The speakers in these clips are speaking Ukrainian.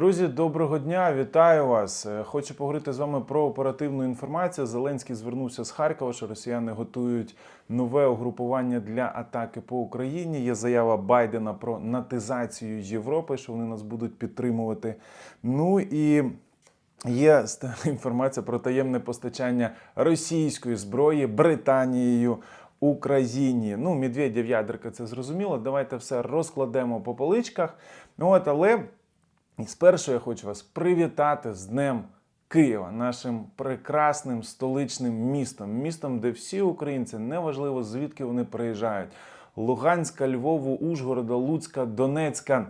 Друзі, доброго дня, вітаю вас. Е, Хочу поговорити з вами про оперативну інформацію. Зеленський звернувся з Харкова, що росіяни готують нове угрупування для атаки по Україні. Є заява Байдена про натизацію Європи, що вони нас будуть підтримувати. Ну і Є інформація про таємне постачання російської зброї Британією Україні. Ну, Медведєв ядерка, це зрозуміло. Давайте все розкладемо по поличках. От, але спершу я хочу вас привітати з Днем Києва, нашим прекрасним столичним містом. Містом, де всі українці, неважливо звідки вони приїжджають. Луганська, Львову, Ужгорода, Луцька, Донецька.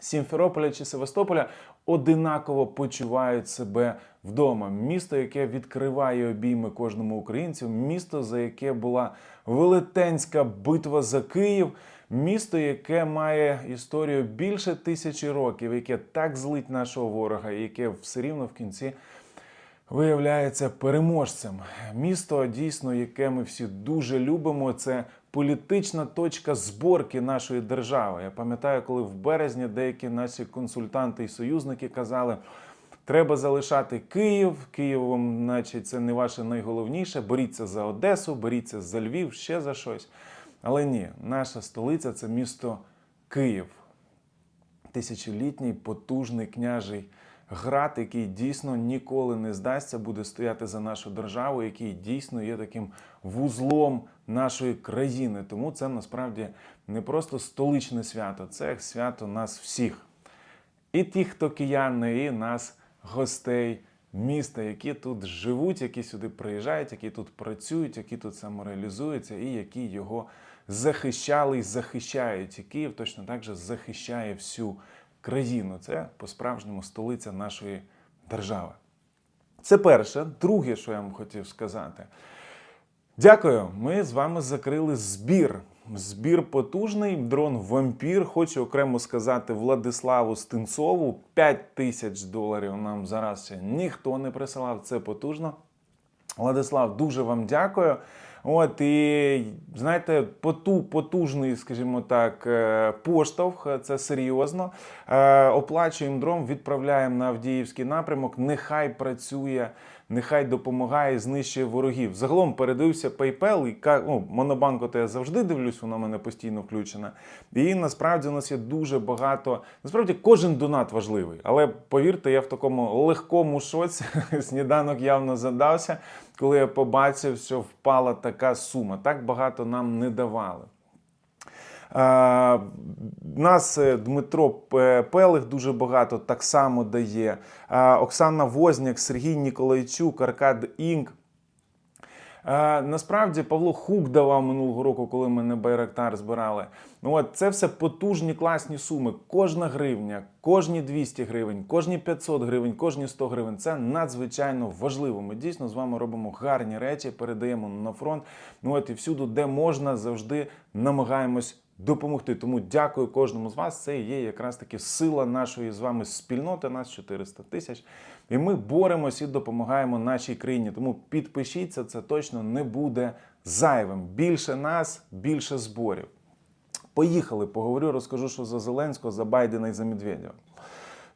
Сімферополя чи Севастополя одинаково почувають себе вдома. Місто, яке відкриває обійми кожному українцю, місто, за яке була велетенська битва за Київ, місто, яке має історію більше тисячі років, яке так злить нашого ворога, і яке все рівно в кінці виявляється переможцем. Місто дійсно, яке ми всі дуже любимо, це політична точка зборки нашої держави. Я пам'ятаю, коли в березні деякі наші консультанти і союзники казали. Треба залишати Київ. Києвом, наче це не ваше найголовніше. Боріться за Одесу, боріться за Львів, ще за щось. Але ні, наша столиця це місто Київ тисячолітній потужний княжий град, який дійсно ніколи не здасться, буде стояти за нашу державу, який дійсно є таким вузлом нашої країни. Тому це насправді не просто столичне свято, це свято нас всіх. І ті, хто кияни, і нас, гостей міста, які тут живуть, які сюди приїжджають, які тут працюють, які тут самореалізуються, і які його захищали і захищають. І Київ точно так же захищає всю країну. Це по-справжньому столиця нашої держави. Це перше. Друге, що я вам хотів сказати. Дякую. Ми з вами закрили збір. Збір потужний. Дрон вампір. Хочу окремо сказати Владиславу Стинцову. 5 тисяч доларів нам зараз ще ніхто не присилав. Це потужно. Владислав, дуже вам дякую. От і знаєте, поту, потужний, скажімо так, е, поштовх. Це серйозно. Е, Оплачуємо дрон, відправляємо на Авдіївський напрямок. Нехай працює, нехай допомагає, знищує ворогів. Загалом передивився PayPal і ну, Монобанку, то я завжди дивлюсь, вона в мене постійно включена. І насправді у нас є дуже багато. Насправді кожен донат важливий, але повірте, я в такому легкому шоці. Сніданок явно задався, коли я побачив, що впала така сума. Так багато нам не давали. Нас е, Дмитро Пелих дуже багато так само дає. Оксана Возняк, Сергій Ніколайчук, Аркад Інк. Насправді Павло Хук давав минулого року, коли ми на Байрактар збирали. Ну от це все потужні класні суми. Кожна гривня, кожні 200 гривень, кожні 500 гривень, кожні 100 гривень. Це надзвичайно важливо. Ми дійсно з вами робимо гарні речі, передаємо на фронт. Ну от і всюди, де можна, завжди намагаємось допомогти. Тому дякую кожному з вас. Це є якраз таки сила нашої з вами спільноти, нас 400 тисяч. І ми боремось і допомагаємо нашій країні. Тому підпишіться, це точно не буде зайвим. Більше нас, більше зборів. Поїхали, поговорю, розкажу, що за Зеленського, за Байдена і за Медведєва.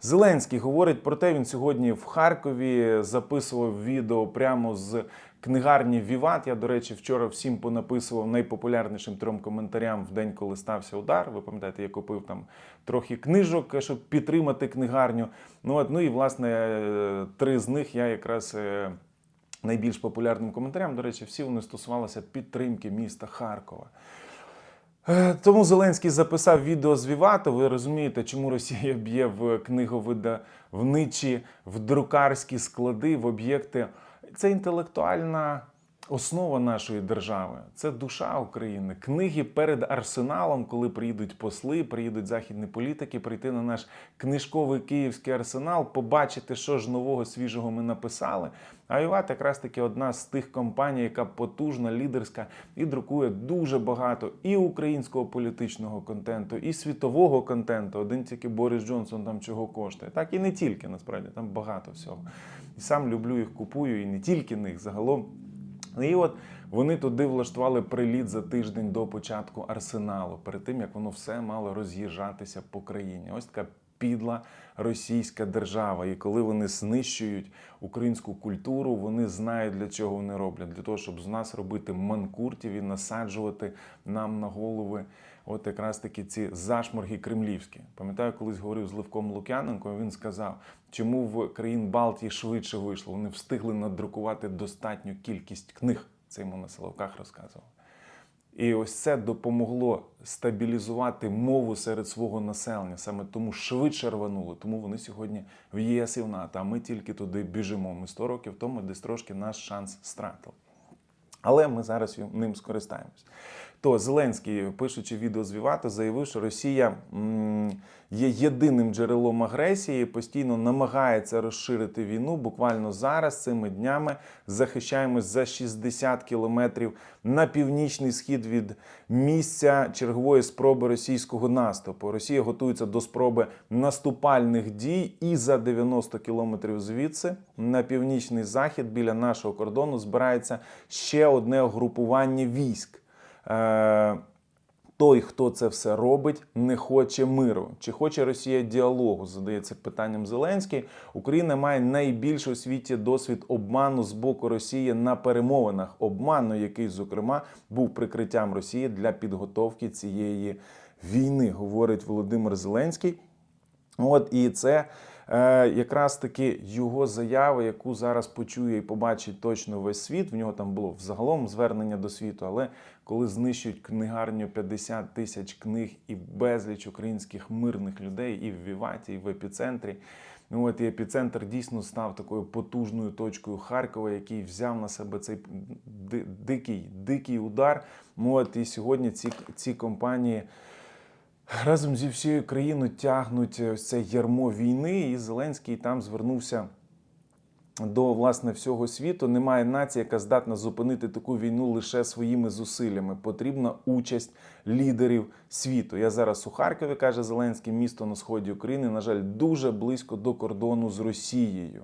Зеленський говорить про те, він сьогодні в Харкові записував відео прямо з книгарні Віват. Я, до речі, вчора всім понаписував найпопулярнішим трьом коментарям в день, коли стався удар. Ви пам'ятаєте, я купив там трохи книжок, щоб підтримати книгарню. Ну, от, ну і власне три з них я якраз. е, Найбільш популярним коментарям, до речі, всі вони стосувалися підтримки міста Харкова. Е, Тому Зеленський записав відео з Вівато. Ви розумієте, чому Росія б'є в книговидавничі, в друкарські склади, в об'єкти. Це інтелектуальна основа нашої держави. Це душа України. Книги перед арсеналом, коли приїдуть посли, приїдуть західні політики, прийти на наш книжковий київський арсенал, побачити, що ж нового свіжого ми написали. А Віват якраз таки одна з тих компаній, яка потужна, лідерська і друкує дуже багато і українського політичного контенту, і світового контенту. Один тільки Борис Джонсон там чого коштує. Так і не тільки насправді там багато всього. І сам люблю їх купую, і не тільки них загалом. І от вони туди влаштували приліт за тиждень до початку арсеналу, перед тим як воно все мало роз'їжджатися по країні. Ось така підла російська держава. І коли вони знищують українську культуру, вони знають для чого вони роблять. Для того, щоб з нас робити манкуртів і насаджувати нам на голови. От якраз таки ці зашморги кремлівські. Пам'ятаю, колись говорив з Левком Лук'яненком. Він сказав, чому в країн Балтії швидше вийшло. Вони встигли надрукувати достатню кількість книг. Це йому на Соловках розказував. І ось це допомогло стабілізувати мову серед свого населення. Саме тому швидше рванули. Тому вони сьогодні в ЄС і в НАТО. А ми тільки туди біжимо. Ми 100 років тому десь трошки наш шанс стратили. Але ми зараз ним скористаємось. То Зеленський, пишучи відео з заявив, що Росія є єдиним джерелом агресії, постійно намагається розширити війну. Буквально зараз, цими днями, захищаємось за 60 кілометрів на північний схід від місця чергової спроби російського наступу. Росія готується до спроби наступальних дій, і за 90 кілометрів звідси на північний захід біля нашого кордону збирається ще одне угрупування військ. Е, той, хто це все робить, не хоче миру. Чи хоче Росія діалогу? Задається питанням Зеленський. Україна має найбільший у світі досвід обману з боку Росії на перемовинах. Обману, який, зокрема, був прикриттям Росії для підготовки цієї війни, говорить Володимир Зеленський. От і це е, якраз таки його заява, яку зараз почує і побачить точно весь світ. В нього там було взагалом звернення до світу, але коли знищують книгарню 50 тисяч книг і безліч українських мирних людей і в Віваті, і в епіцентрі. Ну от і епіцентр дійсно став такою потужною точкою Харкова, який взяв на себе цей дикий, дикий удар. Ну, От і сьогодні ці, ці компанії разом зі всією країною тягнуть ось це ярмо війни, і Зеленський там звернувся до власне всього світу. Немає нації, яка здатна зупинити таку війну лише своїми зусиллями. Потрібна участь лідерів світу. Я зараз у Харкові, каже Зеленський, місто на сході України. На жаль, дуже близько до кордону з Росією.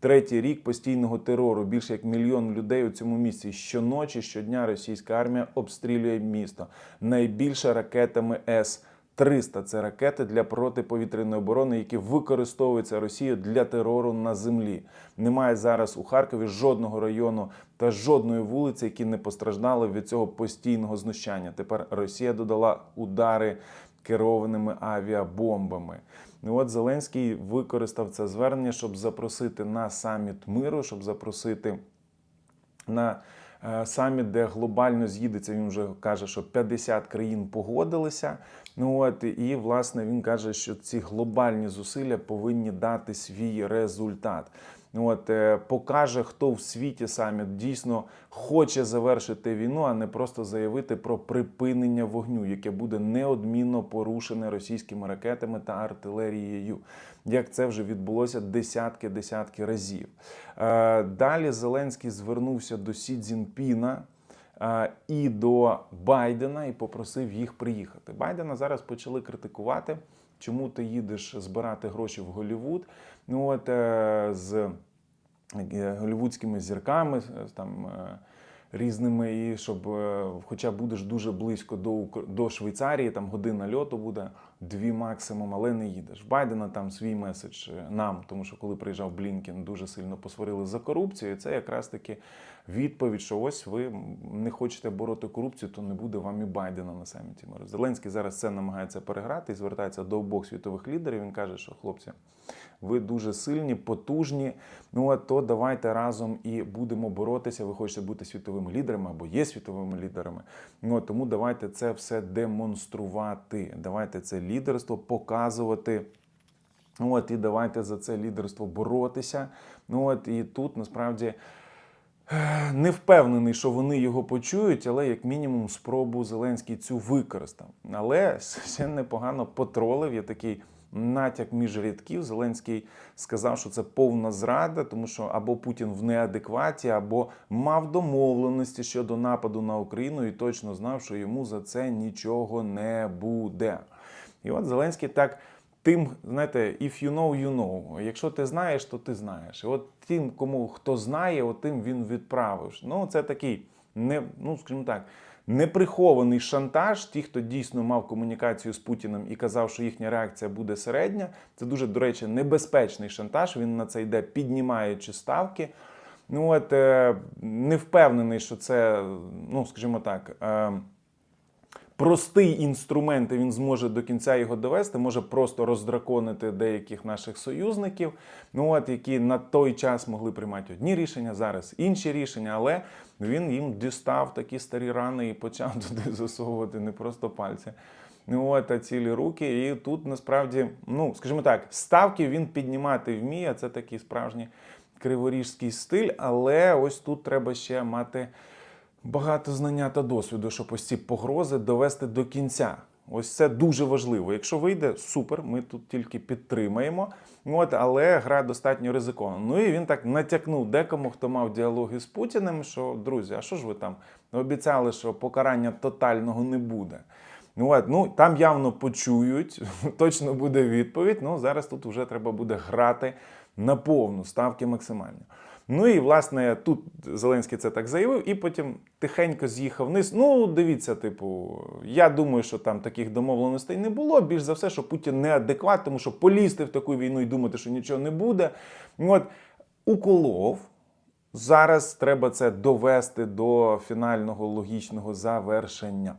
Третій рік постійного терору. Більше як мільйон людей у цьому місці. Щоночі, щодня російська армія обстрілює місто найбільше ракетами С. 300 – це ракети для протиповітряної оборони, які використовуються Росією для терору на землі. Немає зараз у Харкові жодного району та жодної вулиці, які не постраждали від цього постійного знущання. Тепер Росія додала удари керованими авіабомбами. Ну от Зеленський використав це звернення, щоб запросити на саміт миру, щоб запросити на е, саміт, де глобально з'їдеться. Він вже каже, що 50 країн погодилися. Ну от і власне він каже, що ці глобальні зусилля повинні дати свій результат. Ну, От е, покаже, хто в світі саміт дійсно хоче завершити війну, а не просто заявити про припинення вогню, яке буде неодмінно порушене російськими ракетами та артилерією, як це вже відбулося десятки-десятки разів. Е, Далі Зеленський звернувся до Сі Цзіньпіна е, і до Байдена і попросив їх приїхати. Байдена зараз почали критикувати. Чому ти їдеш збирати гроші в Голівуд. Ну от е, з голівудськими зірками, е, там е, різними, і щоб, е, хоча будеш дуже близько до, до Швейцарії, там година льоту буде, дві максимум, але не їдеш. Байдена там свій меседж е, нам, тому що коли приїжджав Блінкен, дуже сильно посварили за корупцію. І це якраз таки відповідь, що ось ви не хочете бороти корупцію, то не буде вам і Байдена на саміті миру. Зеленський зараз це намагається переграти і звертається до обох світових лідерів. Він каже, що хлопці, ви дуже сильні, потужні. Ну а то давайте разом і будемо боротися. Ви хочете бути світовими лідерами або є світовими лідерами. Ну тому давайте це все демонструвати. Давайте це лідерство показувати. Ну, От і давайте за це лідерство боротися. Ну от і тут насправді е, не впевнений, що вони його почують, але як мінімум спробу Зеленський цю використав. Але ще непогано потролив. Є такий натяк між рядків. Зеленський сказав, що це повна зрада, тому що або Путін в неадекваті, або мав домовленості щодо нападу на Україну і точно знав, що йому за це нічого не буде. І от Зеленський так. Тим, знаєте, if you know, you know. Якщо ти знаєш, то ти знаєш. І от тим, кому хто знає, от тим він відправив. Ну, це такий, не, ну, скажімо так, неприхований шантаж. Ті, хто дійсно мав комунікацію з Путіним і казав, що їхня реакція буде середня. Це дуже, до речі, небезпечний шантаж. Він на це йде, піднімаючи ставки. Ну от е, не впевнений, що це, ну скажімо так. Простий інструмент, і він зможе до кінця його довести, може просто роздраконити деяких наших союзників, ну от які на той час могли приймати одні рішення, зараз інші рішення, але він їм дістав такі старі рани і почав туди засовувати не просто пальці. Ну, от, а цілі руки, і тут насправді, ну скажімо так, ставки він піднімати вміє. Це такий справжній криворіжський стиль, але ось тут треба ще мати багато знання та досвіду, щоб ось ці погрози довести до кінця. Ось це дуже важливо. Якщо вийде, супер, ми тут тільки підтримаємо. От, але гра достатньо ризикована. Ну і він так натякнув декому, хто мав діалоги з Путіним, що друзі, а що ж ви там обіцяли, що покарання тотального не буде. Ну, от, ну там явно почують, точно буде відповідь. Ну зараз тут вже треба буде грати на повну, ставки максимальні. Ну і власне тут Зеленський це так заявив, і потім тихенько з'їхав вниз. Ну, дивіться, типу, я думаю, що там таких домовленостей не було. Більш за все, що Путін неадекват, тому що полізти в таку війну і думати, що нічого не буде. От уколов. Зараз треба це довести до фінального логічного завершення.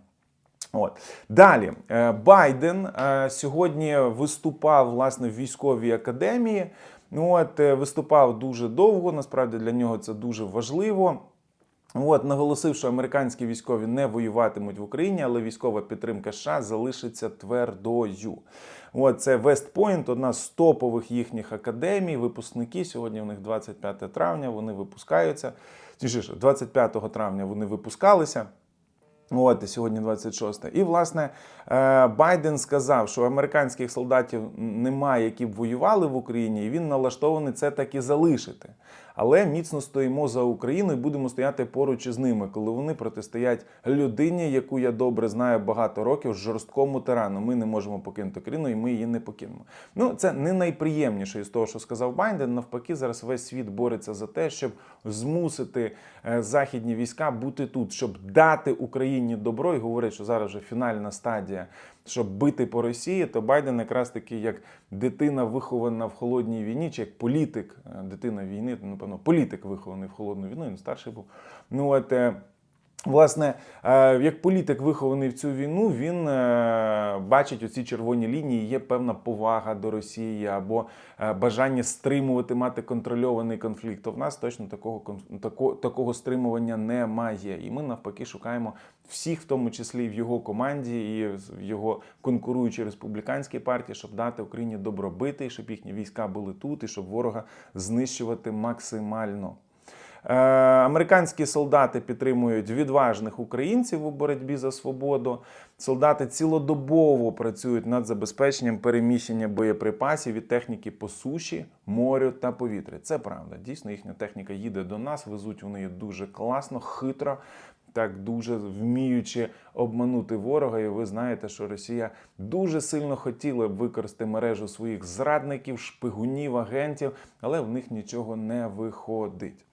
От далі Е, Байден е, сьогодні виступав власне в військовій академії. Ну от е, виступав дуже довго. Насправді для нього це дуже важливо. От наголосив, що американські військові не воюватимуть в Україні, але військова підтримка США залишиться твердою. От це Вестпойнт, одна з топових їхніх академій. Випускники сьогодні. У них 25 травня. Вони випускаються. Точніше, 25 травня вони випускалися. От сьогодні 26. І власне е, Байден сказав, що американських солдатів немає, які б воювали в Україні, і він налаштований це так і залишити. Але міцно стоїмо за Україну і будемо стояти поруч із ними, коли вони протистоять людині, яку я добре знаю багато років, жорсткому тирану. Ми не можемо покинути Україну, і ми її не покинемо. Ну це не найприємніше із того, що сказав Байден. Навпаки, зараз весь світ бореться за те, щоб змусити е, західні війська бути тут, щоб дати Україні добро і говорять, що зараз вже фінальна стадія. Щоб бити по Росії, то Байден якраз таки як дитина вихована в холодній війні, чи як політик, е, дитина війни, напевно, політик вихований в холодну війну, він старший був. Ну от е, Власне, е, як політик вихований в цю війну, він е, бачить оці червоні лінії. Є певна повага до Росії або е, бажання стримувати, мати контрольований конфлікт. То в нас точно такого такого стримування немає. І ми навпаки шукаємо всіх, в тому числі в його команді, і в його конкуруючій республіканській партії, щоб дати Україні добробити, щоб їхні війська були тут, і щоб ворога знищувати максимально. Е, Американські солдати підтримують відважних українців у боротьбі за свободу. Солдати цілодобово працюють над забезпеченням переміщення боєприпасів від техніки по суші, морю та повітря. Це правда. Дійсно, їхня техніка їде до нас, везуть вони дуже класно, хитро. Так дуже вміючи обманути ворога, і ви знаєте, що Росія дуже сильно хотіла б використати мережу своїх зрадників, шпигунів, агентів, але в них нічого не виходить.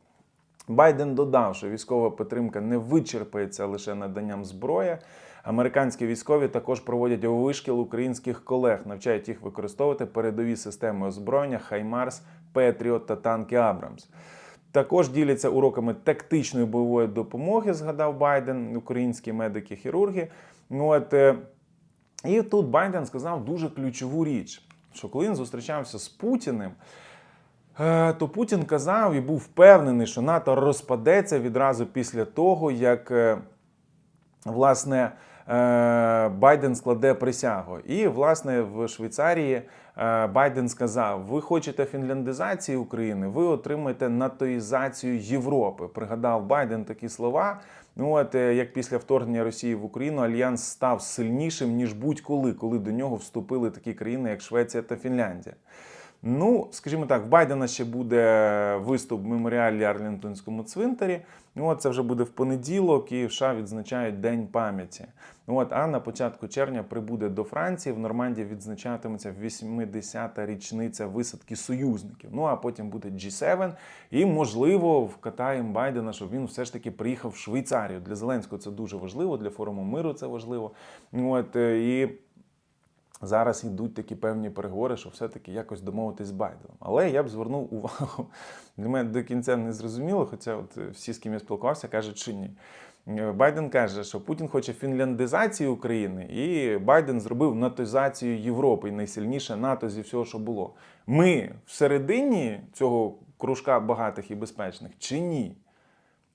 Байден додав, що військова підтримка не вичерпається лише наданням зброї. Американські військові також проводять вишкіл українських колег, навчають їх використовувати передові системи озброєння Хаймарс, Петріот та танки Абрамс. Також діляться уроками тактичної бойової допомоги, згадав Байден, українські медики-хірурги. Ну, от, е, і тут Байден сказав дуже ключову річ, що коли він зустрічався з Путіним, то Путін казав і був впевнений, що НАТО розпадеться відразу після того, як е, власне е, Байден складе присягу. І власне в Швейцарії е, Байден сказав: ви хочете фінляндизації України, ви отримаєте натоїзацію Європи. Пригадав Байден такі слова. Ну от е, як після вторгнення Росії в Україну альянс став сильнішим ніж будь-коли, коли до нього вступили такі країни, як Швеція та Фінляндія. Ну, скажімо так, в Байдена ще буде виступ в меморіалі Арлінгтонському цвинтарі. От це вже буде в понеділок, і в США відзначають День пам'яті. От, а на початку червня прибуде до Франції. В Нормандії відзначатиметься 80-та річниця висадки союзників. Ну а потім буде G7. І можливо вкатаємо Байдена, щоб він все ж таки приїхав в Швейцарію. Для Зеленського це дуже важливо, для форуму миру це важливо. От е, і. Зараз йдуть такі певні переговори, що все-таки якось домовитись з Байденом. Але я б звернув увагу. Для мене до кінця не зрозуміло, хоча от всі, з ким я спілкувався, кажуть, що ні. Е, Байден каже, що Путін хоче фінляндизації України, і Байден зробив натозацію Європи, і найсильніше НАТО зі всього, що було. Ми всередині цього кружка багатих і безпечних чи ні?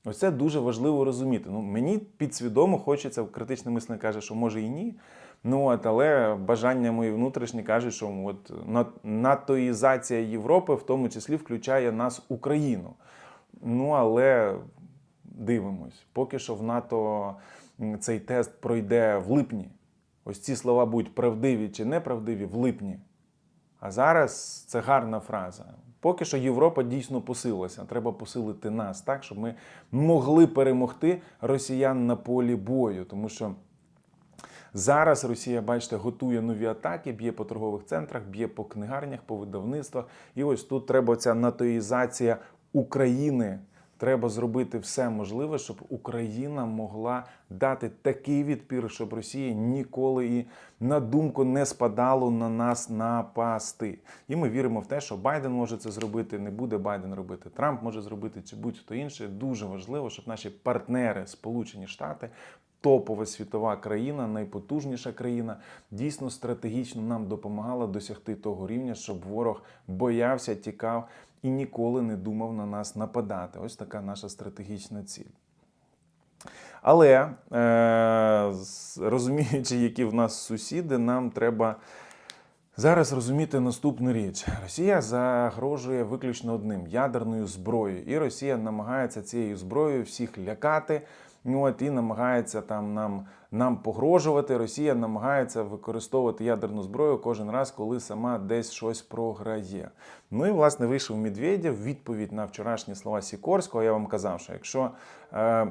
Ось це дуже важливо розуміти. Ну, мені підсвідомо хочеться, критичне мислення каже, що може і ні. Ну от, але бажання мої внутрішні кажуть, що от на- натоїзація Європи в тому числі включає нас Україну. Ну але дивимось, поки що в НАТО цей тест пройде в липні. Ось ці слова будуть правдиві чи неправдиві в липні. А зараз це гарна фраза. Поки що Європа дійсно посилилася. Треба посилити нас так, щоб ми могли перемогти росіян на полі бою. Тому що зараз Росія, бачите, готує нові атаки, б'є по торгових центрах, б'є по книгарнях, по видавництвах. І ось тут треба ця натоїзація України. Треба зробити все можливе, щоб Україна могла дати такий відпір, щоб Росія ніколи і на думку не спадало на нас напасти. І ми віримо в те, що Байден може це зробити, не буде Байден робити. Трамп може зробити чи будь-хто інший. Дуже важливо, щоб наші партнери, Сполучені Штати, топова світова країна, найпотужніша країна, дійсно стратегічно нам допомагала досягти того рівня, щоб ворог боявся, тікав і ніколи не думав на нас нападати. Ось така наша стратегічна ціль. Але е, розуміючи, які в нас сусіди, нам треба зараз розуміти наступну річ: Росія загрожує виключно одним ядерною зброєю, і Росія намагається цією зброєю всіх лякати. Ну, от і намагається там нам, нам погрожувати. Росія намагається використовувати ядерну зброю кожен раз, коли сама десь щось програє. Ну і власне вийшов Медведєв відповідь на вчорашні слова Сікорського. Я вам казав, що якщо. Е,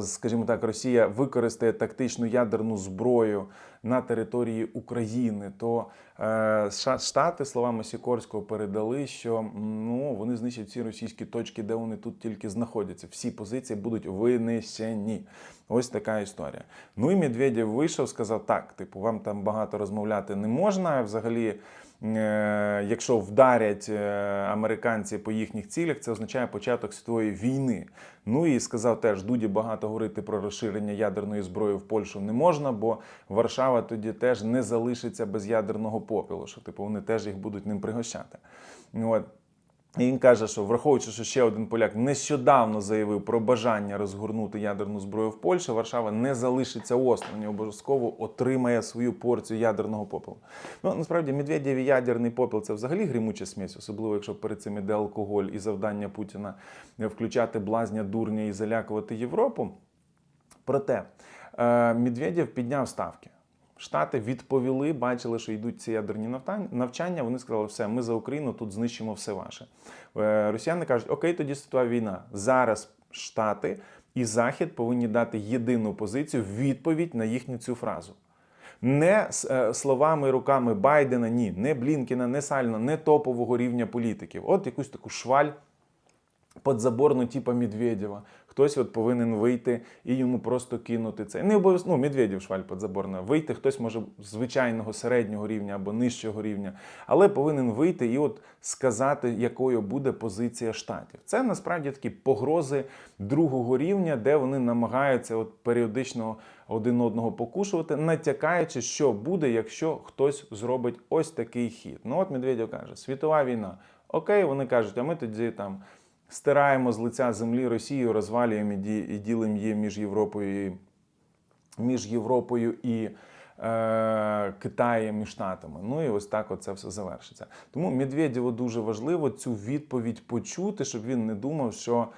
скажімо так, Росія використає тактичну ядерну зброю на території України, то е, Штати, словами Сікорського, передали, що ну, вони знищать всі російські точки, де вони тут тільки знаходяться. Всі позиції будуть винищені. Ось така історія. Ну і Медведєв вийшов, сказав: так, типу, вам там багато розмовляти не можна. Взагалі, якщо вдарять е, американці по їхніх цілях, це означає початок світової війни. Ну і сказав теж, Дуді багато говорити про розширення ядерної зброї в Польщу не можна, бо Варшава тоді теж не залишиться без ядерного попілу. що типу вони теж їх будуть ним пригощати. От. І він каже, що враховуючи, що ще один поляк нещодавно заявив про бажання розгорнути ядерну зброю в Польщі, Варшава не залишиться осторонь, обов'язково отримає свою порцію ядерного попелу. Ну насправді Медведєв і ядерний попіл це взагалі грімуча смесь, особливо якщо перед цим іде алкоголь і завдання Путіна включати блазня дурня і залякувати Європу. Проте е, Медведєв підняв ставки. Штати відповіли, бачили, що йдуть ці ядерні навчання. Вони сказали, все, ми за Україну тут знищимо все ваше. Е, Росіяни кажуть, окей, тоді світова війна. Зараз Штати і Захід повинні дати єдину позицію відповідь на їхню цю фразу. Не е, словами, руками Байдена, ні, не Блінкіна, не Сальна, не топового рівня політиків. От якусь таку шваль подзаборну, типа Медведєва. Хтось от повинен вийти і йому просто кинути це. Не обов'язково, ну, Медведєв шваль подзаборна. Вийти хтось може звичайного середнього рівня або нижчого рівня, але повинен вийти і от сказати, якою буде позиція штатів. Це насправді такі погрози другого рівня, де вони намагаються от періодично один одного покушувати, натякаючи, що буде, якщо хтось зробить ось такий хід. Ну от Медведєв каже, світова війна. Окей, вони кажуть, а ми тоді там стираємо з лиця землі Росію, розвалюємо і ді- і ділимо її між Європою і між Європою і е, Китаєм і Штатами. Ну і ось так оце це все завершиться. Тому Медведєву дуже важливо цю відповідь почути, щоб він не думав, що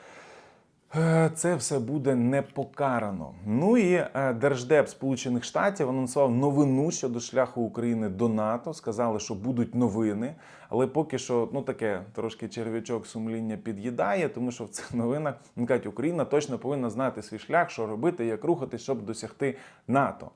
Це все буде не покарано. Ну і е, Держдеп Сполучених Штатів анонсував новину щодо шляху України до НАТО. Сказали, що будуть новини, але поки що ну таке трошки черв'ячок сумління під'їдає, тому що в цих новинах кажуть, Україна точно повинна знати свій шлях, що робити, як рухатись, щоб досягти НАТО.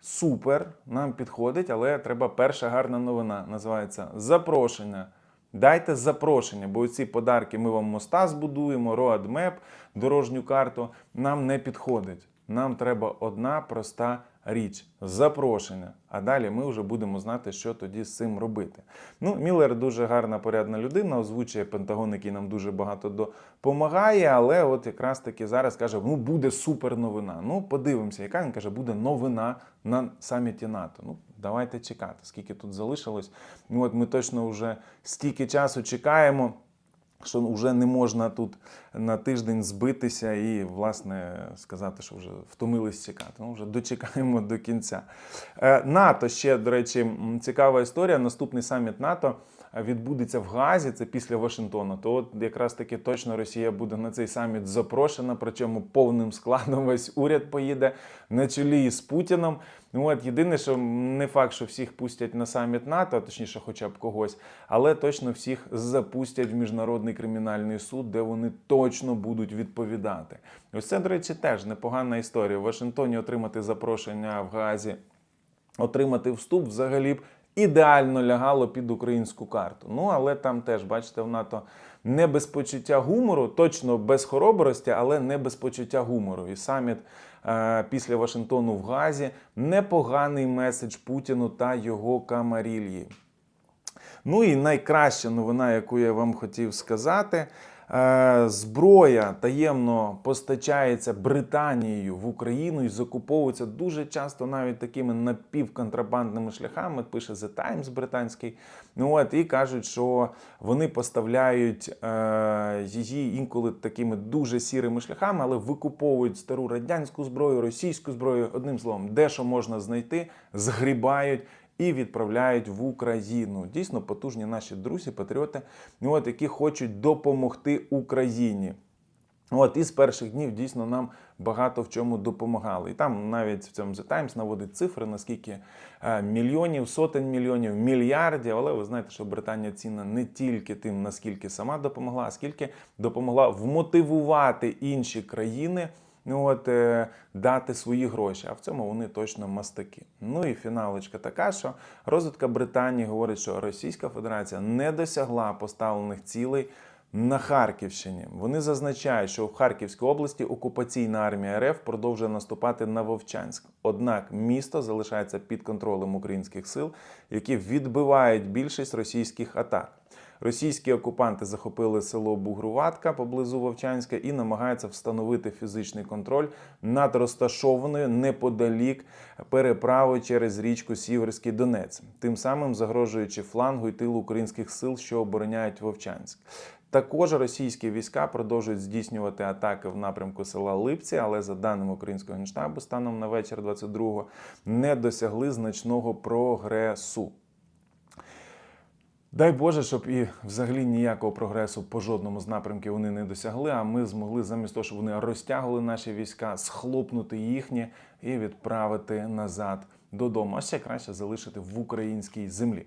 Супер, нам підходить, але треба перша гарна новина. Називається запрошення. Дайте запрошення, бо ці подарки ми вам моста збудуємо, роадмеп, дорожню карту. Нам не підходить. Нам треба одна проста річ запрошення. А далі ми вже будемо знати, що тоді з цим робити. Ну, Міллер дуже гарна, порядна людина, озвучує Пентагон, який нам дуже багато допомагає. Але от якраз таки зараз каже: ну буде супер новина. Ну, подивимося, яка він каже, буде новина на саміті НАТО. Ну, давайте чекати, скільки тут залишилось. Ну, от ми точно вже стільки часу чекаємо. Що вже не можна тут на тиждень збитися і, власне, сказати, що вже втомились чекати. Ну, вже дочекаємо до кінця. Е, НАТО ще, до речі, цікава історія. Наступний саміт НАТО відбудеться в Газі, це після Вашингтона. То от якраз таки точно Росія буде на цей саміт запрошена, причому повним складом весь уряд поїде на чолі із Путіном. Ну от єдине, що не факт, що всіх пустять на саміт НАТО, а точніше, хоча б когось, але точно всіх запустять в міжнародний кримінальний суд, де вони точно будуть відповідати. Ось це, до речі, теж непогана історія. В Вашингтоні отримати запрошення в Газі, отримати вступ взагалі б ідеально лягало під українську карту. Ну але там теж, бачите, в НАТО не без почуття гумору, точно без хоробрості, але не без почуття гумору. І саміт е, після Вашингтону в Газі непоганий меседж Путіну та його камарільї. Ну і найкраща новина, яку я вам хотів сказати. Е, Зброя таємно постачається Британією в Україну і закуповується дуже часто навіть такими напівконтрабандними шляхами. Пише The Times британський. Ну от і кажуть, що вони поставляють е, її інколи такими дуже сірими шляхами, але викуповують стару радянську зброю, російську зброю. Одним словом, де що можна знайти, згрібають і відправляють в Україну. Дійсно потужні наші друзі, патріоти, от, які хочуть допомогти Україні. От і з перших днів дійсно нам багато в чому допомагали. І там навіть в цьому The Times наводить цифри, наскільки е, мільйонів, сотень мільйонів, мільярдів. Але ви знаєте, що Британія цінна не тільки тим, наскільки сама допомогла, а скільки допомогла вмотивувати інші країни. Ну от е, дати свої гроші, а в цьому вони точно мастаки. Ну і фіналочка така, що розвідка Британії говорить, що Російська Федерація не досягла поставлених цілей на Харківщині. Вони зазначають, що в Харківській області окупаційна армія РФ продовжує наступати на Вовчанськ. Однак місто залишається під контролем українських сил, які відбивають більшість російських атак. Російські окупанти захопили село Бугруватка поблизу Вовчанська і намагаються встановити фізичний контроль над розташованою неподалік переправою через річку Сіверський Донець, тим самим загрожуючи флангу й тилу українських сил, що обороняють Вовчанськ. Також російські війська продовжують здійснювати атаки в напрямку села Липці, але за даними українського генштабу, станом на вечір 22-го не досягли значного прогресу. Дай Боже, щоб і взагалі ніякого прогресу по жодному з напрямків вони не досягли. А ми змогли замість того, щоб вони розтягували наші війська, схлопнути їхні і відправити назад додому. А ще краще залишити в українській землі.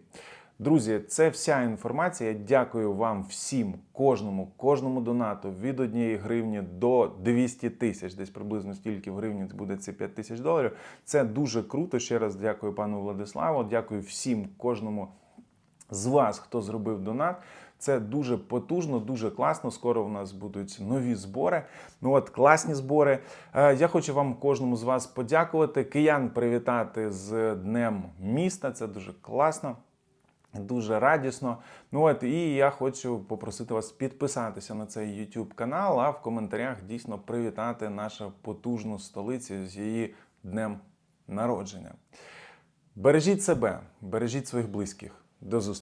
Друзі, це вся інформація. Я дякую вам всім, кожному, кожному донату від однієї гривні до 200 тисяч. Десь приблизно стільки в гривні буде це 5 тисяч доларів. Це дуже круто. Ще раз дякую пану Владиславу. Дякую всім, кожному з вас, хто зробив донат. Це дуже потужно, дуже класно. Скоро в нас будуть нові збори. Ну от класні збори. Е, Я хочу вам кожному з вас подякувати. Киян привітати з Днем міста. Це дуже класно. Дуже радісно. Ну от і я хочу попросити вас підписатися на цей YouTube канал, а в коментарях дійсно привітати нашу потужну столицю з її днем народження. Бережіть себе, бережіть своїх близьких. До зустрічі.